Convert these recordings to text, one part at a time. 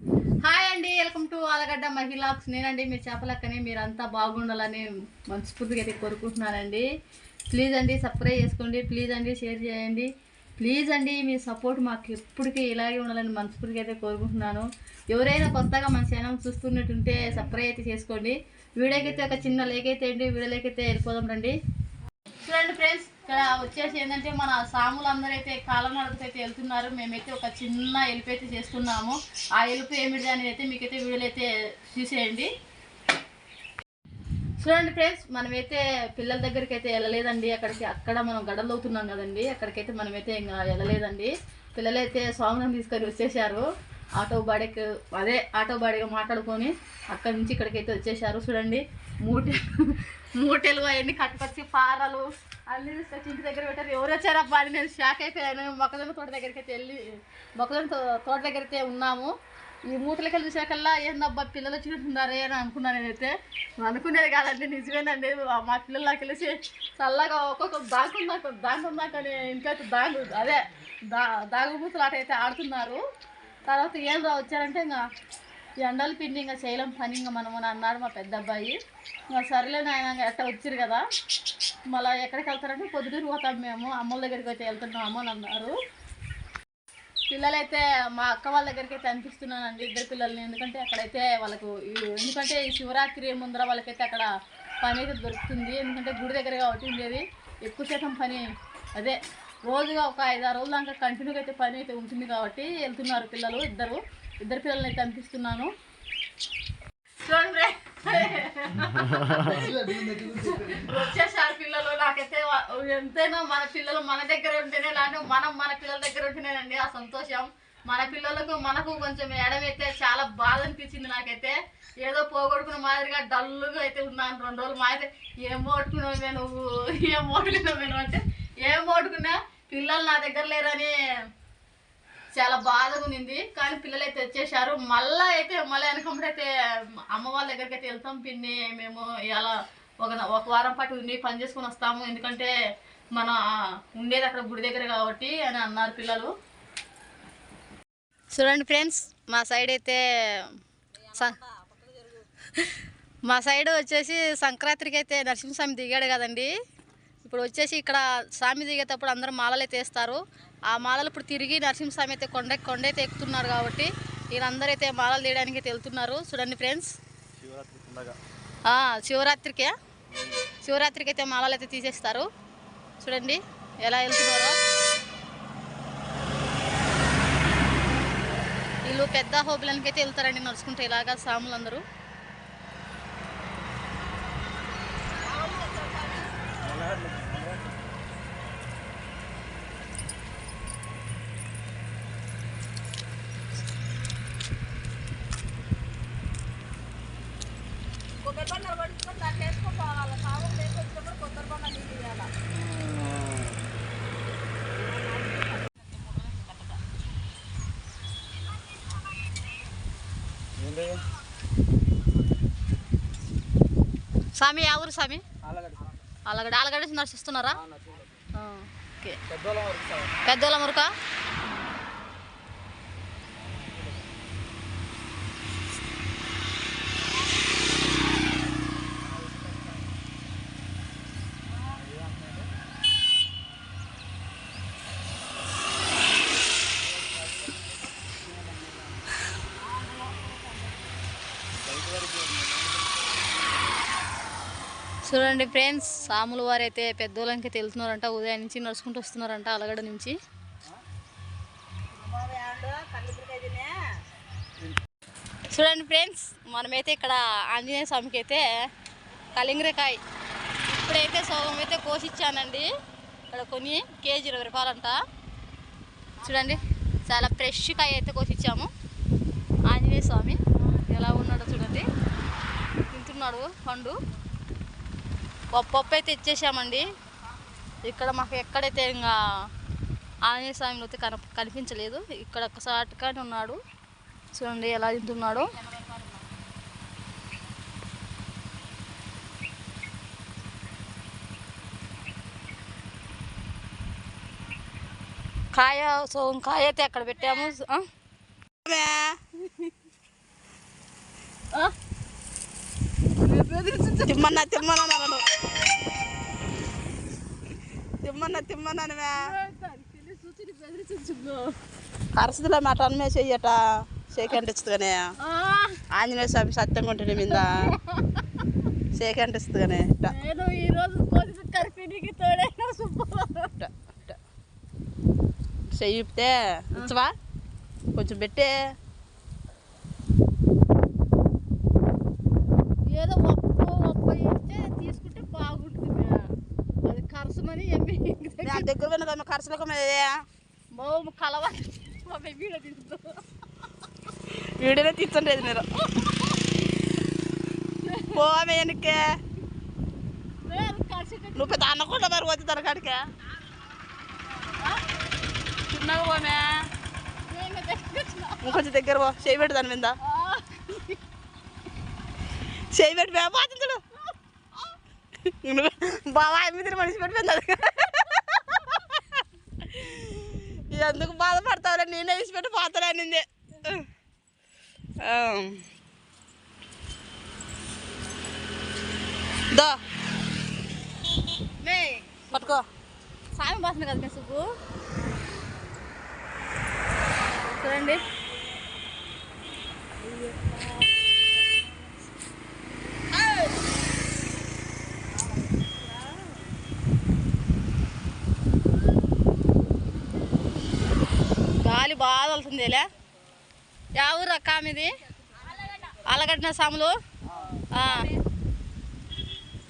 Hi అండి welcome to Allagadda మహిళాక్స్ నేనండి మీ చేపలక్కని. మీరంతా బాగుండాలని మనస్ఫూర్తిగా అయితే కోరుకుంటున్నానండి. ప్లీజ్ అండి సబ్స్క్రైబ్ చేసుకోండి. ప్లీజ్ అండి షేర్ చేయండి. ప్లీజ్ అండి మీ సపోర్ట్ మాకు ఎప్పటికీ ఇలాగే ఉండాలని మనస్ఫూర్తిగా అయితే కోరుకుంటున్నాను. ఎవరైనా కొత్తగా మన ఛానల్ చూస్తున్నట్టుంటే సబ్స్క్రైబ్ అయితే చేసుకోండి. వీడియోకి అయితే ఒక చిన్న లేక్ అయితే అండి. వీడియోలోకి అయితే వెళ్ళిపోదాం రండి. చూడండి ఫ్రెండ్స్ ఇక్కడ వచ్చేసి ఏంటంటే మన సాములు అందరైతే అయితే కాలం వెళ్తున్నారు. మేమైతే ఒక చిన్న ఎలుపు అయితే చేస్తున్నాము. ఆ ఎలుపు ఏమిటి అనేది అయితే మీకైతే వీడియోలో అయితే చూసేయండి. చూడండి ఫ్రెండ్స్ మనమైతే పిల్లల దగ్గరికి అయితే వెళ్ళలేదండి. అక్కడికి అక్కడ మనం గడలు అవుతున్నాం కదండి. అక్కడికైతే మనమైతే ఇంకా వెళ్ళలేదండి. పిల్లలైతే స్వామిని తీసుకొని వచ్చేసారు ఆటో బాడీకి అదే ఆటో బాడీగా మాట్లాడుకొని అక్కడి నుంచి ఇక్కడికైతే వచ్చేసారు చూడండి మూట మూటలు అవన్నీ కట్టుకొచ్చి పారలు అన్ని తీసుకొచ్చి ఇంటి దగ్గర పెట్టారు. ఎవరు వచ్చారబ్బా అని నేను షాక్ అయిపోయాను. మొక్కజొన్న తోట దగ్గరికి అయితే వెళ్ళి మొక్కజొన్న తో- తోట దగ్గరైతే ఉన్నాము. ఈ మూటలకి చూసాకల్లా ఏందబ్బా పిల్లలు వచ్చినట్టున్నారే అని అనుకున్నాను నేనైతే. అనుకునేది కాదండి నిజమేనండి. మా- పిల్లలకి పిల్లలు నాకు తెలిసి చల్లగా ఒక్కొక్క దాగున్నాక ఉన్నాకని ఇంకైతే దాగు అదే దా దాగుమూతలు ఆట అయితే ఆడుతున్నారు. తర్వాత ఏం రా వచ్చారంటే ఇంకా ఈ ఎండలు పిండి ఇంకా చేయలేం పని ఇంకా మనము అని అన్నాడు మా పెద్ద అబ్బాయి ఇంకా సరేలే నాయన ఎట్లా ఎట్ట వచ్చారు కదా. మళ్ళీ ఎక్కడికి వెళ్తారంటే పొద్దుటూరు పోతాం మేము. అమ్మల దగ్గరికి అయితే వెళ్తున్నాము అని అన్నారు. పిల్లలైతే మా అక్క వాళ్ళ దగ్గరికి అయితే అనిపిస్తున్నానండి ఇద్దరు పిల్లల్ని. ఎందుకంటే అక్కడైతే వాళ్ళకు ఎందుకంటే ఈ శివరాత్రి ముందర వాళ్ళకైతే అక్కడ పని అయితే దొరుకుతుంది. ఎందుకంటే గుడి దగ్గర కాబట్టి ఉండేది. ఎక్కువ శాతం పని అదే రోజుగా ఒక ఐదు ఆరు రోజులు దాకా కంటిన్యూగా అయితే పని అయితే ఉంటుంది కాబట్టి వెళ్తున్నారు పిల్లలు ఇద్దరు. ఇద్దరు పిల్లల్ని అయితే అనిపిస్తున్నాను చూడండి వచ్చేసారు పిల్లలు నాకైతే ఎంతైనా మన పిల్లలు మన దగ్గర ఉంటేనే లాంటి మనం మన పిల్లల దగ్గర ఉంటేనేనండి ఆ సంతోషం. మన పిల్లలకు మనకు కొంచెం ఎడమైతే చాలా బాధ అనిపించింది నాకైతే. ఏదో పోగొట్టుకున్న మాదిరిగా డల్లుగా అయితే ఉన్నాను. రెండు రోజులు మా అయితే ఏం ఓడుకున్నావు నువ్వు? ఏం ఓడుకున్నావు అంటే ఏం ఓడుకున్నా పిల్లలు నా దగ్గర లేరని చాలా బాధగా ఉన్నింది కానీ పిల్లలు అయితే వచ్చేసారు. మళ్ళీ అయితే మళ్ళీ వెనకమ్మడి అయితే అమ్మ వాళ్ళ దగ్గరికి అయితే వెళ్తాం పిన్ని. మేము ఇలా ఒక ఒక వారం పాటు ఉండి పని చేసుకుని వస్తాము. ఎందుకంటే మన ఉండేది అక్కడ గుడి దగ్గర కాబట్టి అని అన్నారు పిల్లలు. చూడండి ఫ్రెండ్స్ మా సైడ్ అయితే మా సైడ్ వచ్చేసి సంక్రాంతికి అయితే నరసింహస్వామి దిగాడు కదండి. ఇప్పుడు వచ్చేసి ఇక్కడ స్వామి దిగేటప్పుడు అందరూ మాలలు అయితే వేస్తారు. ఆ మాలలు ఇప్పుడు తిరిగి నరసింహస్వామి అయితే కొండ కొండ అయితే ఎక్కుతున్నారు కాబట్టి వీళ్ళందరూ అయితే మాలలు తీయడానికి అయితే వెళ్తున్నారు చూడండి ఫ్రెండ్స్. శివరాత్రికే. శివరాత్రికి అయితే మాలలు అయితే తీసేస్తారు. చూడండి ఎలా వెళ్తున్నారో. వీళ్ళు పెద్ద హోబులకి అయితే వెళ్తారండి నడుచుకుంటే ఇలాగా సాములు అందరూ ఏంటి స్వామి ఆ ఊరు స్వామి? ఆలగడ్డ. ఆలగడ ఆలగడ ఆ, ఓకే. పెద్దోళ్ళ మురుక చూడండి ఫ్రెండ్స్ సాముల వారు అయితే పెద్దోళ్ళకి వెళ్తున్నారంట ఉదయం నుంచి నడుచుకుంటూ వస్తున్నారంట అలగడ నుంచి. చూడండి ఫ్రెండ్స్ మనమైతే ఇక్కడ ఆంజనేయ స్వామికి అయితే కలింగరకాయ ఇప్పుడైతే సోగం అయితే కోసిచ్చానండి. ఇక్కడ కొన్ని కేజీ ఇరవై రూపాయలంట. చూడండి చాలా ఫ్రెష్ కాయ అయితే కోసిచ్చాము. ఆంజనేయ స్వామి ఎలా ఉన్నాడో చూడండి. తింటున్నాడు పండు. పప్పు అయితే ఇచ్చేసామండి. ఇక్కడ మాకు ఎక్కడైతే ఇంకా ఆంజనేయ స్వామి అయితే కన కనిపించలేదు. ఇక్కడ ఒక ఉన్నాడు. చూడండి ఎలా తింటున్నాడు. కాయ సో కాయ అయితే అక్కడ పెట్టాము. తిమ్మన్నా తిమ్మన్నా నన్ను. తిమ్మన్నా సుబ్బు. కరసదిలో మాట అన్నమే చెయ్యట. ఆ, ఆంజనేయ స్వామి సత్యంగా ఉంటుంది మీద? నేను ఈ రోజు కోసి కరిపినికి తోడైనా చెయ్యితే ఇచ్చవా కొంచెం పెట్టే. ఏదో ఒప్పు ఒప్పు ఇస్తే మే. కరసమని ఎమ్మి నా దగ్గర వెనక కరసలకు మీద మౌ కలవ మా వీడియో తీసుకుంటా వీడియోనే తీర్చండి మీరు. పోవే వెనక్కే. నువ్వు పెద్ద అనకుండా మరి వచ్చి తనకాడికే చిన్నగా పోమే ఇంకొంచెం దగ్గర పో. చేయి పెట్టు దాని మీద. చేయి పెట్టి పోతుంటాడు బావా ఎనిమిది మనిషి పెట్టిపోయింది ఎందుకు బాధపడతావులే నేనే వేసి పెట్టి పోతానే అనింది ఆ. పట్టుకో. సాయం పోతుంది కదా మే సుబ్బు. చూడండి. గాలి బాగా వెళ్తుందిలే యా ఊరు అక్క మీది? అలగడ్డ సాములు?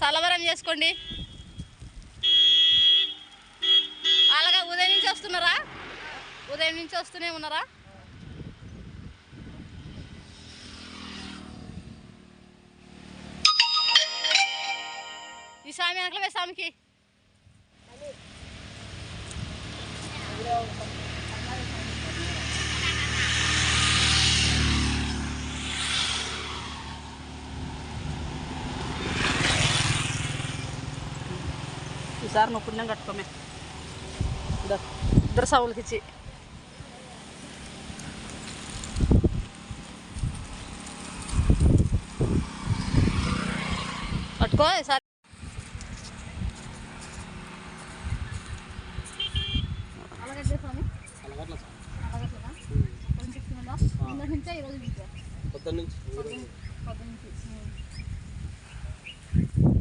సలవరం చేసుకోండి. అలాగా ఉదయం నుంచి వస్తున్నారా? ఉదయం నుంచి వస్తూనే ఉన్నారా? ఈ సామి వెనకలవే స్వామికి ఈసారి నువ్వు పుణ్యం కట్టుకోమే. ఇద్దరు సవులకి ఇచ్చి అలాగట్లా సార్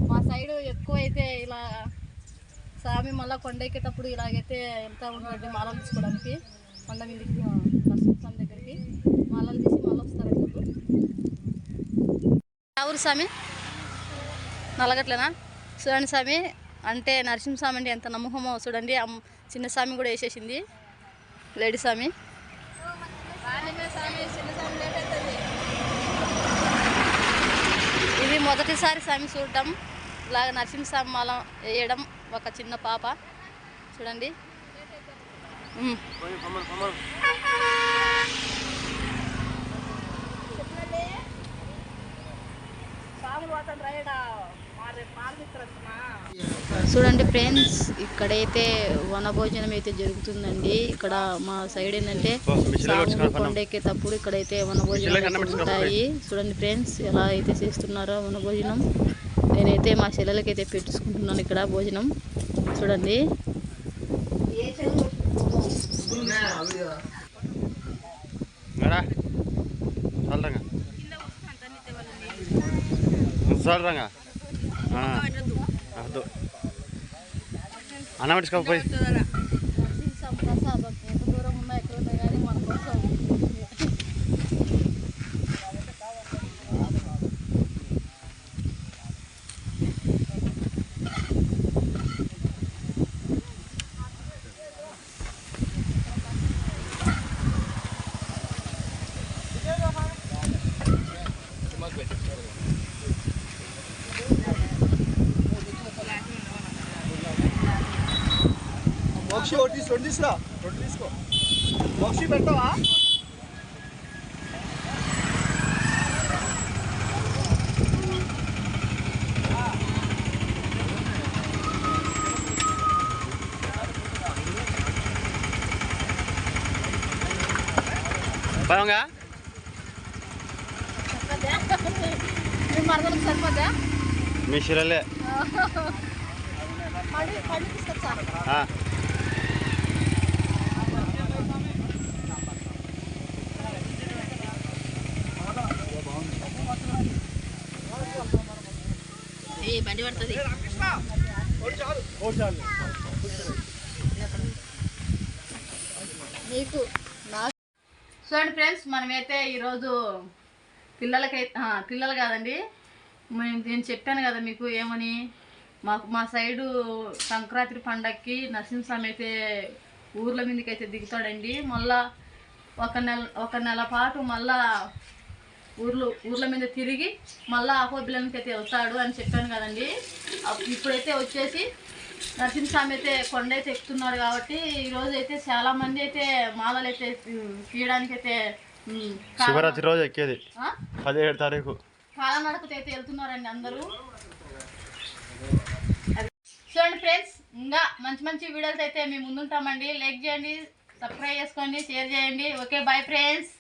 మా సైడ్ ఎక్కువ అయితే ఇలా స్వామి మళ్ళీ కొండ ఎక్కేటప్పుడు ఇలాగైతే ఎంత ఉంటుంది మాలలు తీసుకోవడానికి? కొండ మీదకి స్వామి దగ్గరికి. మాలలు తీసి మళ్ళీ వస్తారు ఎవరు స్వామి నలగట్లేనా చూడండి స్వామి అంటే నరసింహస్వామి అంటే ఎంత నమ్మకమో చూడండి. అమ్- చిన్న స్వామి కూడా వేసేసింది. లేడీ స్వామి ఇది మొదటిసారి స్వామి చూడటం ఇలాగ నరసింహస్వామి మాల వేయడం ఒక చిన్న పాప. చూడండి. చూడండి ఫ్రెండ్స్ ఇక్కడైతే వనభోజనం అయితే జరుగుతుందండి. ఇక్కడ మా సైడ్ ఏంటంటే సాములు కొండ ఎక్కేటప్పుడు ఇక్కడైతే వనభోజనం ఉంటాయి చూడండి ఫ్రెండ్స్ ఎలా అయితే చేస్తున్నారో వనభోజనం. నేనైతే మా చెల్లెలకి అయితే పెట్టించుకుంటున్నాను ఇక్కడ భోజనం. చూడండి. మేడా? చల్లరంగా చల్లరంగా వద్దు అన్న పట్టుకోపోయి నరసింహస్వామి ప్రసాదం ఎంత దూరం ఉన్నా ఎక్కడ ఉన్నా కానీ మన కోసం మోక్షి ఒకటి తీసి రెండు తీసుకురా రెండు తీసుకో. మోక్షి పెట్టవా బాగా సరిపోద్దా మీ శిరలే. ఏ బండి పడుతుంది నీకు నాకు చూడండి ఫ్రెండ్స్ మనమైతే ఈరోజు పిల్లలకైతే పిల్లలు కాదండి. నేను చెప్పాను కదా మీకు ఏమని? మాకు మా సైడు సంక్రాంతి పండక్కి నరసింహస్వామి అయితే ఊర్ల మీదకి అయితే దిగుతాడండి. మళ్ళా ఒక నెల ఒక నెల పాటు మళ్ళా ఊర్లు ఊర్ల మీద తిరిగి మళ్ళా అహోబిలానికి అయితే వెళ్తాడు అని చెప్పాను కదండి. ఇప్పుడైతే వచ్చేసి నరసింహస్వామి అయితే కొండ అయితే ఎక్కుతున్నాడు కాబట్టి ఈరోజు అయితే చాలా మంది అయితే మాలలు అయితే తీయడానికి అయితే శివరాత్రి రోజు ఎక్కేది? పదిహేడు తారీఖు. కాలనడకతో అయితే వెళ్తున్నారండి అందరూ. చూడండి ఫ్రెండ్స్ ఇంకా మంచి మంచి వీడియోస్ అయితే మేము ముందుంటామండి. లైక్ చేయండి సబ్స్క్రైబ్ చేసుకోండి షేర్ చేయండి. Okay bye friends.